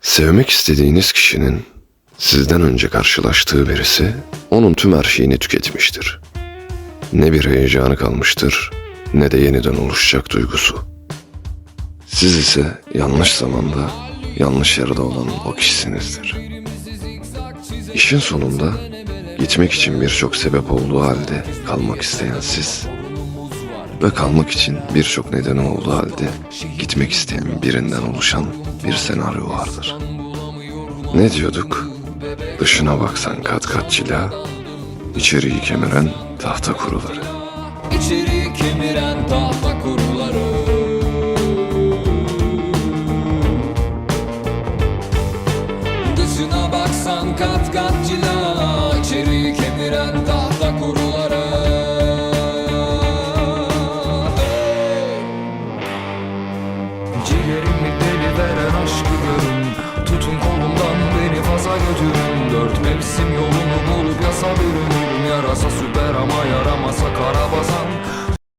Sevmek istediğiniz kişinin sizden önce karşılaştığı birisi onun tüm her şeyini tüketmiştir. Ne bir heyecanı kalmıştır ne de yeniden oluşacak duygusu. Siz ise yanlış zamanda, yanlış yerde olan o kişisinizdir. İşin sonunda gitmek için birçok sebep olduğu halde kalmak isteyen siz ve kalmak için birçok nedeni olduğu halde gitmek isteyen birinden oluşan bir senaryo vardır. Ne diyorduk? Dışına baksan kat kat cila, içeriği kemiren tahta kuruları. İçeri kemiren tahta kuruları Dışına baksan kat kat cila Ciğerimi deli veren aşkı görün Tutun kolumdan beni faza götürün. Dört mevsim yolunu bulup yasa bürünürüm Yarasa süper